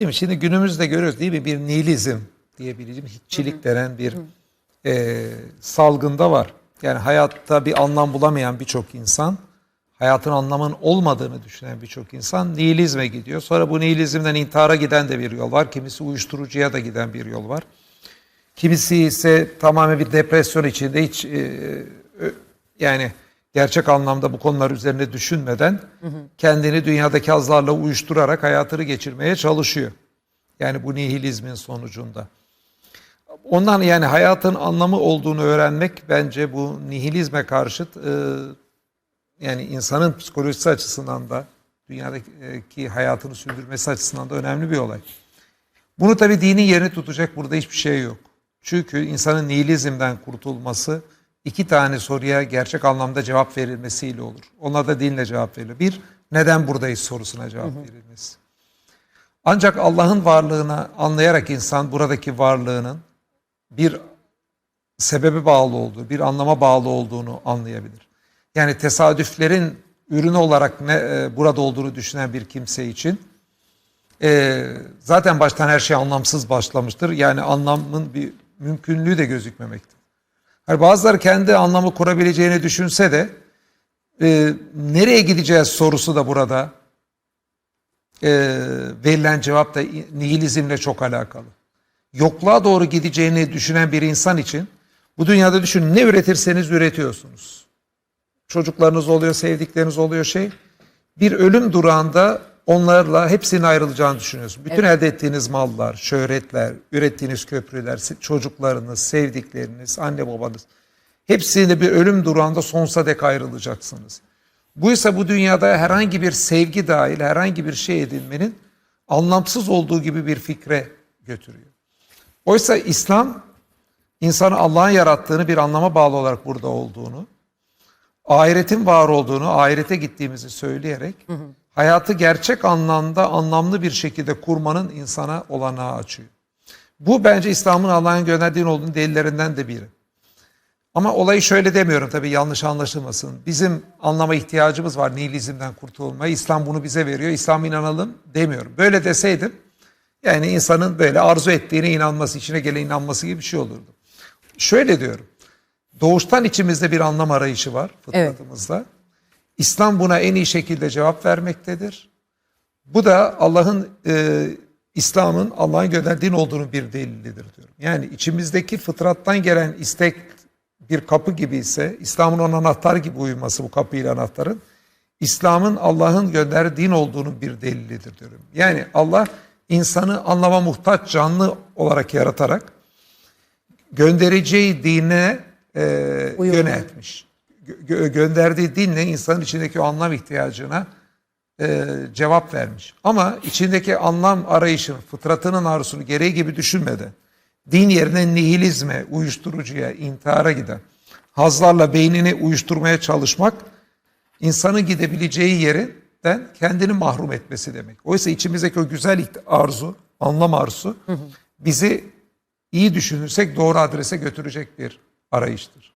Değil mi? Şimdi günümüzde görüyoruz değil mi? Bir nihilizm diyebileceğim hiççilik denen bir e, salgında var. Yani hayatta bir anlam bulamayan birçok insan, hayatın anlamın olmadığını düşünen birçok insan nihilizme gidiyor. Sonra bu nihilizmden intihara giden de bir yol var. Kimisi uyuşturucuya da giden bir yol var. Kimisi ise tamamen bir depresyon içinde hiç e, ö- yani gerçek anlamda bu konular üzerine düşünmeden kendini dünyadaki hazlarla uyuşturarak hayatını geçirmeye çalışıyor. Yani bu nihilizmin sonucunda. Ondan yani hayatın anlamı olduğunu öğrenmek bence bu nihilizme karşıt e, yani insanın psikolojisi açısından da dünyadaki hayatını sürdürmesi açısından da önemli bir olay. Bunu tabii dinin yerini tutacak burada hiçbir şey yok. Çünkü insanın nihilizmden kurtulması iki tane soruya gerçek anlamda cevap verilmesiyle olur. Ona da dinle cevap verilir. Bir, neden buradayız sorusuna cevap verilmesi. Ancak Allah'ın varlığını anlayarak insan buradaki varlığının bir sebebe bağlı olduğu, bir anlama bağlı olduğunu anlayabilir. Yani tesadüflerin ürünü olarak ne e, burada olduğunu düşünen bir kimse için e, zaten baştan her şey anlamsız başlamıştır. Yani anlamın bir mümkünlüğü de gözükmemektedir. Hani bazıları kendi anlamı kurabileceğini düşünse de e, nereye gideceğiz sorusu da burada e, verilen cevap da nihilizmle çok alakalı. Yokluğa doğru gideceğini düşünen bir insan için bu dünyada düşünün ne üretirseniz üretiyorsunuz. Çocuklarınız oluyor, sevdikleriniz oluyor şey. Bir ölüm durağında onlarla hepsinin ayrılacağını düşünüyorsun. Bütün elde ettiğiniz mallar, şöhretler, ürettiğiniz köprüler, çocuklarınız, sevdikleriniz, anne babanız. Hepsiyle bir ölüm durağında sonsuza dek ayrılacaksınız. Bu ise bu dünyada herhangi bir sevgi dahil herhangi bir şey edinmenin anlamsız olduğu gibi bir fikre götürüyor. Oysa İslam insanı Allah'ın yarattığını bir anlama bağlı olarak burada olduğunu, ahiretin var olduğunu, ahirete gittiğimizi söyleyerek hayatı gerçek anlamda anlamlı bir şekilde kurmanın insana olanağı açıyor. Bu bence İslam'ın Allah'ın gönderdiğin olduğunu delillerinden de biri. Ama olayı şöyle demiyorum tabii yanlış anlaşılmasın. Bizim anlama ihtiyacımız var nihilizmden kurtulmaya. İslam bunu bize veriyor. İslam inanalım demiyorum. Böyle deseydim yani insanın böyle arzu ettiğine inanması, içine gelen inanması gibi bir şey olurdu. Şöyle diyorum. Doğuştan içimizde bir anlam arayışı var fıtratımızda. İslam buna en iyi şekilde cevap vermektedir. Bu da Allah'ın e, İslam'ın Allah'ın gönderdiğin olduğunu bir delilidir diyorum. Yani içimizdeki fıtrattan gelen istek bir kapı gibi ise İslam'ın onun anahtar gibi uyuması bu kapıyla anahtarın İslam'ın Allah'ın gönderdiğin olduğunu bir delilidir diyorum. Yani Allah insanı anlama muhtaç canlı olarak yaratarak göndereceği dine e, Uyumlu. yöneltmiş. Gö- gönderdiği dinle insanın içindeki o anlam ihtiyacına e, cevap vermiş. Ama içindeki anlam arayışını, fıtratının arzusunu gereği gibi düşünmeden, din yerine nihilizme, uyuşturucuya, intihara giden, hazlarla beynini uyuşturmaya çalışmak, insanın gidebileceği yerinden kendini mahrum etmesi demek. Oysa içimizdeki o güzel arzu, anlam arzusu bizi iyi düşünürsek doğru adrese götürecek bir arayıştır.